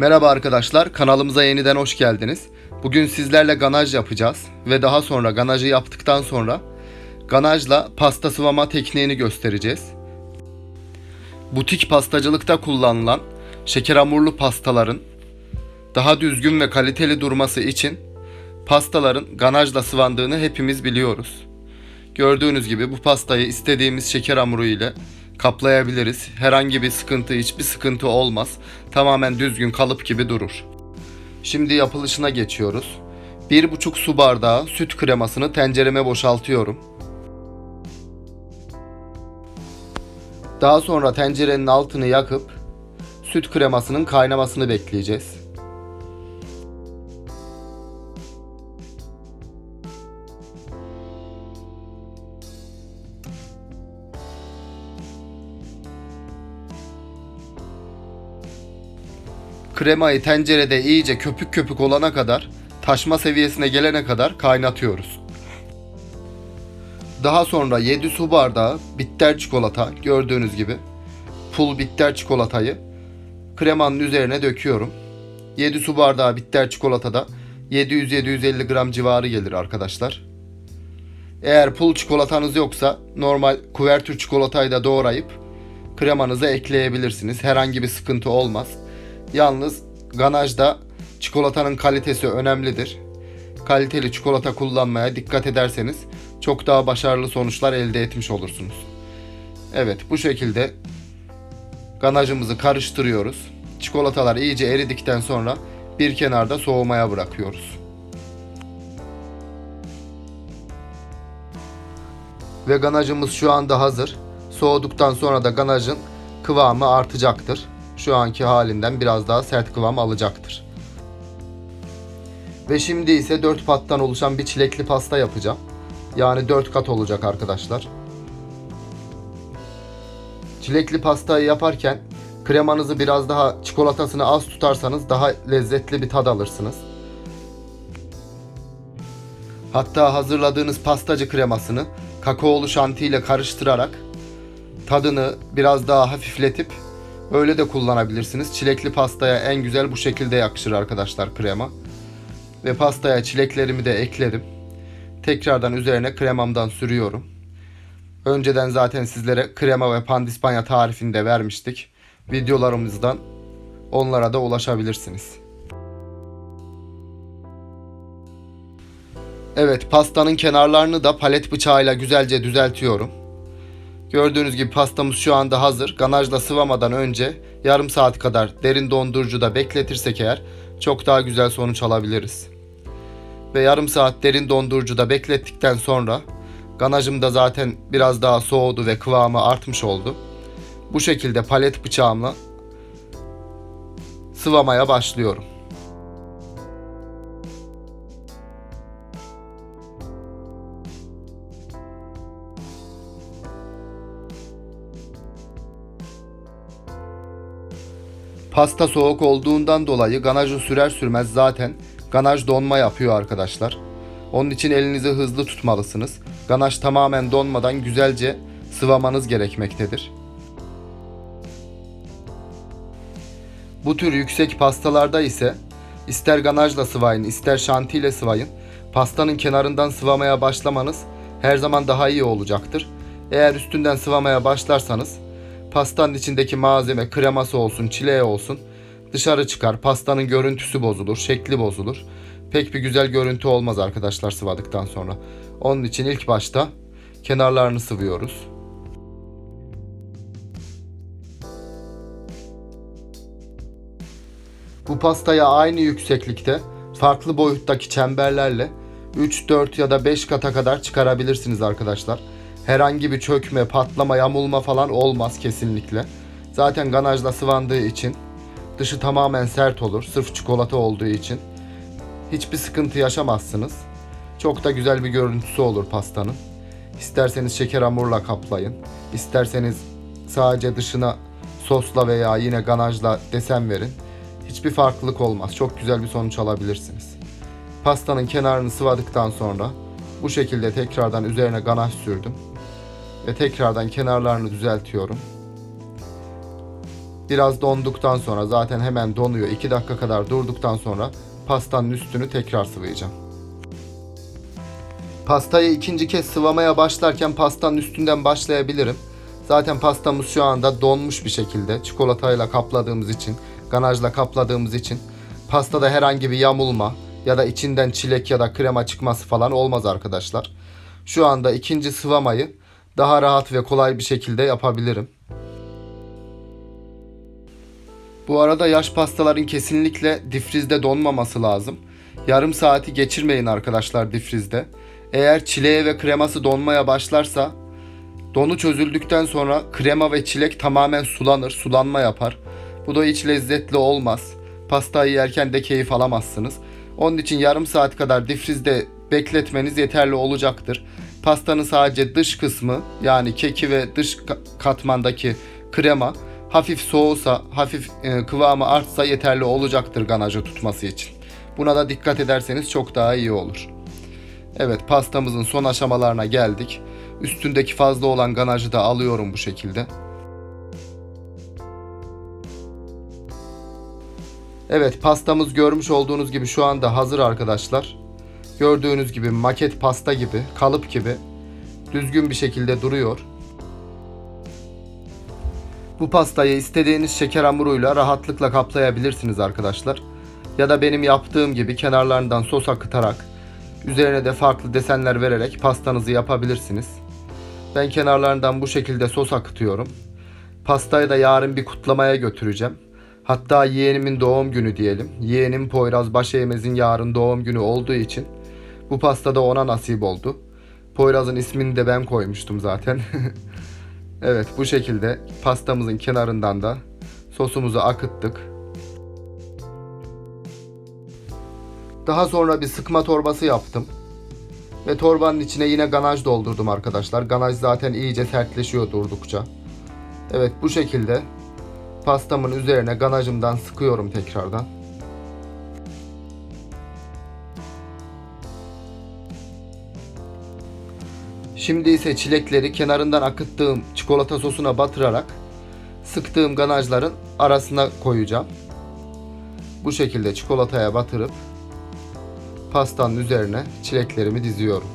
Merhaba arkadaşlar, kanalımıza yeniden hoş geldiniz. Bugün sizlerle ganaj yapacağız ve daha sonra ganajı yaptıktan sonra ganajla pasta sıvama tekniğini göstereceğiz. Butik pastacılıkta kullanılan şeker hamurlu pastaların daha düzgün ve kaliteli durması için pastaların ganajla sıvandığını hepimiz biliyoruz. Gördüğünüz gibi bu pastayı istediğimiz şeker hamuru ile kaplayabiliriz. Herhangi bir sıkıntı, hiçbir sıkıntı olmaz. Tamamen düzgün kalıp gibi durur. Şimdi yapılışına geçiyoruz. 1,5 su bardağı süt kremasını tencereme boşaltıyorum. Daha sonra tencerenin altını yakıp süt kremasının kaynamasını bekleyeceğiz. Kremayı tencerede iyice köpük köpük olana kadar, taşma seviyesine gelene kadar kaynatıyoruz. Daha sonra 7 su bardağı bitter çikolata gördüğünüz gibi pul bitter çikolatayı kremanın üzerine döküyorum. 7 su bardağı bitter çikolatada 700-750 gram civarı gelir arkadaşlar. Eğer pul çikolatanız yoksa normal kuvertür çikolatayı da doğrayıp kremanıza ekleyebilirsiniz. Herhangi bir sıkıntı olmaz. Yalnız ganajda çikolatanın kalitesi önemlidir. Kaliteli çikolata kullanmaya dikkat ederseniz çok daha başarılı sonuçlar elde etmiş olursunuz. Evet bu şekilde ganajımızı karıştırıyoruz. Çikolatalar iyice eridikten sonra bir kenarda soğumaya bırakıyoruz. Ve ganajımız şu anda hazır. Soğuduktan sonra da ganajın kıvamı artacaktır. Şu anki halinden biraz daha sert kıvam alacaktır. Ve şimdi ise 4 pattan oluşan bir çilekli pasta yapacağım. Yani 4 kat olacak arkadaşlar. Çilekli pastayı yaparken kremanızı biraz daha çikolatasını az tutarsanız daha lezzetli bir tad alırsınız. Hatta hazırladığınız pastacı kremasını kakaolu şanti ile karıştırarak tadını biraz daha hafifletip öyle de kullanabilirsiniz. Çilekli pastaya en güzel bu şekilde yakışır arkadaşlar krema. Ve pastaya çileklerimi de eklerim. Tekrardan üzerine kremamdan sürüyorum. Önceden zaten sizlere krema ve pandispanya tarifini de vermiştik. Videolarımızdan onlara da ulaşabilirsiniz. Evet pastanın kenarlarını da palet bıçağıyla güzelce düzeltiyorum. Gördüğünüz gibi pastamız şu anda hazır. Ganajla sıvamadan önce yarım saat kadar derin dondurucuda bekletirsek eğer çok daha güzel sonuç alabiliriz. Ve yarım saat derin dondurucuda beklettikten sonra ganajım da zaten biraz daha soğudu ve kıvamı artmış oldu. Bu şekilde palet bıçağımla sıvamaya başlıyorum. Pasta soğuk olduğundan dolayı ganajı sürer sürmez zaten ganaj donma yapıyor arkadaşlar. Onun için elinizi hızlı tutmalısınız. Ganaj tamamen donmadan güzelce sıvamanız gerekmektedir. Bu tür yüksek pastalarda ise ister ganajla sıvayın ister şantiyle sıvayın. Pastanın kenarından sıvamaya başlamanız her zaman daha iyi olacaktır. Eğer üstünden sıvamaya başlarsanız pastanın içindeki malzeme kreması olsun, çileği olsun dışarı çıkar. Pastanın görüntüsü bozulur, şekli bozulur. Pek bir güzel görüntü olmaz arkadaşlar sıvadıktan sonra. Onun için ilk başta kenarlarını sıvıyoruz. Bu pastaya aynı yükseklikte farklı boyuttaki çemberlerle 3, 4 ya da 5 kata kadar çıkarabilirsiniz arkadaşlar. Herhangi bir çökme, patlama, yamulma falan olmaz kesinlikle. Zaten ganajla sıvandığı için dışı tamamen sert olur. Sırf çikolata olduğu için. Hiçbir sıkıntı yaşamazsınız. Çok da güzel bir görüntüsü olur pastanın. İsterseniz şeker hamurla kaplayın. İsterseniz sadece dışına sosla veya yine ganajla desen verin. Hiçbir farklılık olmaz. Çok güzel bir sonuç alabilirsiniz. Pastanın kenarını sıvadıktan sonra bu şekilde tekrardan üzerine ganaj sürdüm. Ve tekrardan kenarlarını düzeltiyorum. Biraz donduktan sonra zaten hemen donuyor. 2 dakika kadar durduktan sonra pastanın üstünü tekrar sıvayacağım. Pastayı ikinci kez sıvamaya başlarken pastanın üstünden başlayabilirim. Zaten pastamız şu anda donmuş bir şekilde çikolatayla kapladığımız için, ganajla kapladığımız için pastada herhangi bir yamulma ya da içinden çilek ya da krema çıkması falan olmaz arkadaşlar. Şu anda ikinci sıvamayı daha rahat ve kolay bir şekilde yapabilirim. Bu arada yaş pastaların kesinlikle difrizde donmaması lazım. Yarım saati geçirmeyin arkadaşlar difrizde. Eğer çileğe ve kreması donmaya başlarsa donu çözüldükten sonra krema ve çilek tamamen sulanır, sulanma yapar. Bu da hiç lezzetli olmaz. Pastayı yerken de keyif alamazsınız. Onun için yarım saat kadar difrizde bekletmeniz yeterli olacaktır. Pastanın sadece dış kısmı yani keki ve dış ka- katmandaki krema hafif soğusa, hafif e, kıvamı artsa yeterli olacaktır ganajı tutması için. Buna da dikkat ederseniz çok daha iyi olur. Evet pastamızın son aşamalarına geldik. Üstündeki fazla olan ganajı da alıyorum bu şekilde. Evet pastamız görmüş olduğunuz gibi şu anda hazır arkadaşlar. Gördüğünüz gibi maket pasta gibi, kalıp gibi düzgün bir şekilde duruyor. Bu pastayı istediğiniz şeker hamuruyla rahatlıkla kaplayabilirsiniz arkadaşlar. Ya da benim yaptığım gibi kenarlarından sos akıtarak üzerine de farklı desenler vererek pastanızı yapabilirsiniz. Ben kenarlarından bu şekilde sos akıtıyorum. Pastayı da yarın bir kutlamaya götüreceğim. Hatta yeğenimin doğum günü diyelim. Yeğenim Poyraz Başeğmez'in yarın doğum günü olduğu için bu pasta da ona nasip oldu. Poyraz'ın ismini de ben koymuştum zaten. evet bu şekilde pastamızın kenarından da sosumuzu akıttık. Daha sonra bir sıkma torbası yaptım. Ve torbanın içine yine ganaj doldurdum arkadaşlar. Ganaj zaten iyice sertleşiyor durdukça. Evet bu şekilde pastamın üzerine ganajımdan sıkıyorum tekrardan. Şimdi ise çilekleri kenarından akıttığım çikolata sosuna batırarak sıktığım ganajların arasına koyacağım. Bu şekilde çikolataya batırıp pastanın üzerine çileklerimi diziyorum.